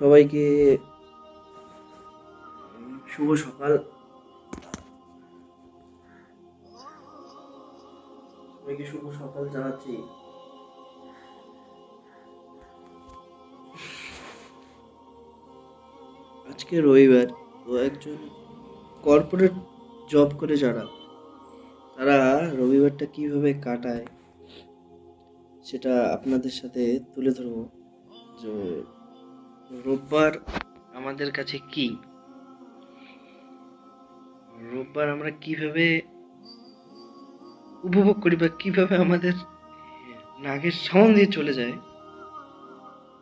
সবাইকে শুভ সকাল। সবাইকে শুভ সকাল জানাচ্ছি। আজকে রবিবার তো একজন কর্পোরেট জব করে যারা, তারা রবিবারটা কীভাবে কাটায়, সেটা আপনাদের সাথে তুলে ধরবো। যে রোববার আমাদের কাছে কি? রোববার আমরা কীভাবে উপভোগ করি বা কীভাবে আমাদের নাগের সামন দিয়ে চলে যায়?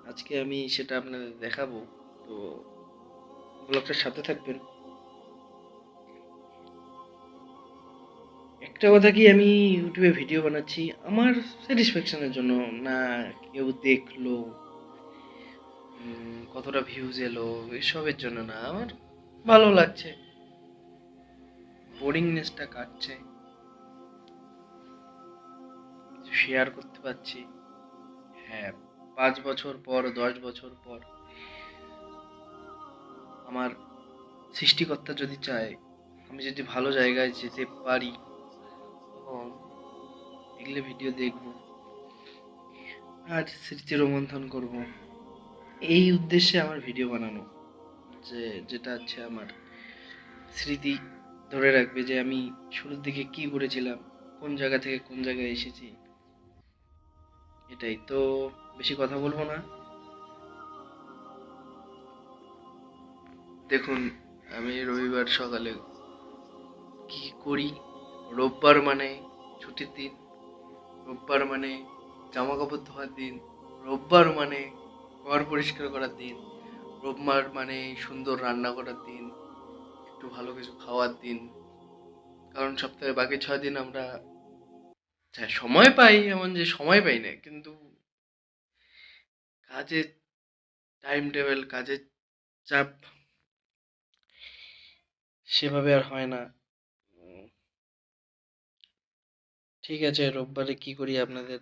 আজকে আমি সেটা আপনাদের দেখাবো। তো ব্লগটার সাথে থাকবেন। একটা কথা কি, আমি ইউটিউবে ভিডিও বানাচ্ছি। আমার স্যাটিসফ্যাকশনের জন্য না কেউ দেখল কতটা ভিউজ এলো এসবের জন্য না আমার ভালো লাগছে। বোরিংনেসটা কাটছে। কিছু শেয়ার করতে পারছি। হ্যাঁ। পাঁচ বছর পর দশ বছর পর আমার সৃষ্টিকর্তা যদি চায় আমি যদি ভালো জায়গায় যেতে পারি তখন এগুলো ভিডিও দেখব আর স্মৃতি রোমন্থন করব। এই উদ্দেশ্যে আমার ভিডিও বানানো, যে যেটা হচ্ছে আমার স্মৃতি ধরে রাখবে যে আমি শুরুর দিকে কি করেছিলাম, কোন জায়গা থেকে কোন জায়গায় এসেছি, এটাই। তো বেশি কথা বলব না। দেখুন, আমি রবিবার সকালে কি করি? রোববার মানে ছুটির দিন, রোববার মানে জামা কাপড় ধোয়ার দিন, রোববার মানে ঘর পরিষ্কার করার দিন রোববার মানে সুন্দর রান্না করার দিন, একটু ভালো কিছু খাওয়ার দিন। কারণ সপ্তাহে বাকি ছয় দিন আমরা হ্যাঁ সময় পাই, এমন যে সময় পাই না, কিন্তু কাজের টাইম টেবিল কাজের চাপ সেভাবে আর হয় না। ঠিক আছে, রোববারে কি করি আপনাদের?